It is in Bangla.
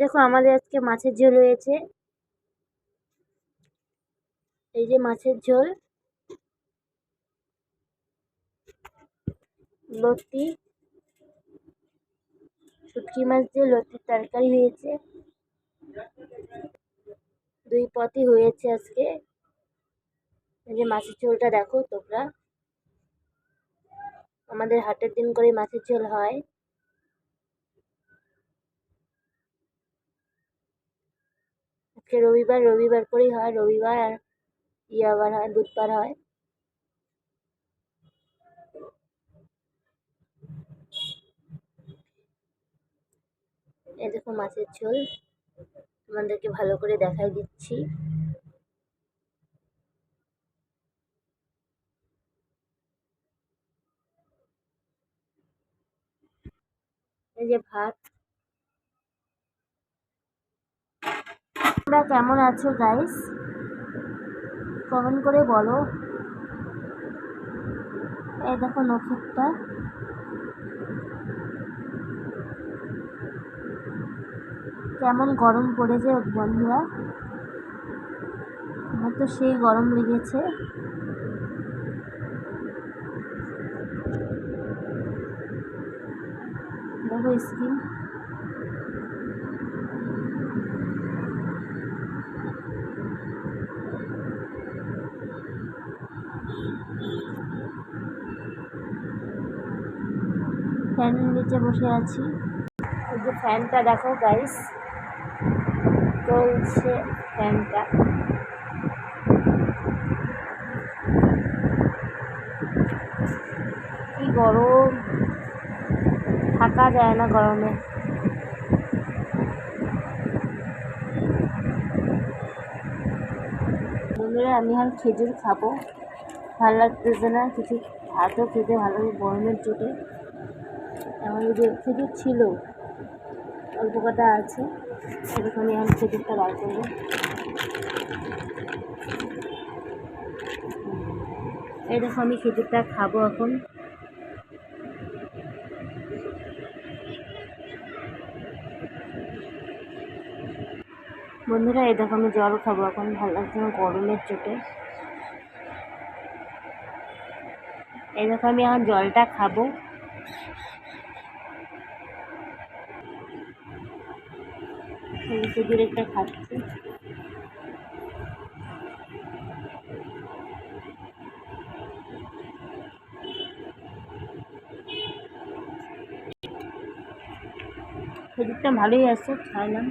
দেখো আমাদের আজকে মাছের ঝোল হয়েছে। এই যে মাছের ঝোল। লতি। শুটকি মাছ দিয়ে লতির তরকারি হয়েছে। দুই পথই হয়েছে আজকে। এই যে মাছের ঝোলটা দেখো তোমরা। আমাদের হাটের দিন করে মাছের ঝোল হয়। আজকে রবিবার রবিবার করেই হয়, রবিবার আর ইয়ে আবার হয়, বুধবার হয়। এই দেখো মাছের ঝোল, তোমাদেরকে ভালো করে দেখাই দিচ্ছি। এই যে ভাত তোমরা কেমন আছো গাইস কমেন্ট করে বলো। এই দেখো নক্ষত্রটা কেমন গরম পড়েছে বন্ধুরা। আমার তো সেই গরম লেগেছে। দেখো স্কিন ফ্যানের নিচে বসে আছি। এই যে ফ্যানটা দেখো গাইস চলছে ফ্যানটা কি গরম। থাকা যায় না গরমে। বন্ধুরা, আমি আর খেজুর খাব। ভালো লাগতেছে না, কিছু ভাতও খেতে ভালো গরমের চোটে। আমার যদি খেজুর ছিল, অল্প কটা আছে সেরকম আমি এখন খেজুরটা বার করব। দেখো আমি খেজুরটা খাব এখন। বন্ধুরা, এই দেখো আমি জল খাব এখন, ভালো লাগছে গরমের চোটে। এই দেখো আমি এখন জলটা খাব। খেজুর একটা খাচ্ছি খেজুরটা ভালোই আছে খাইলাম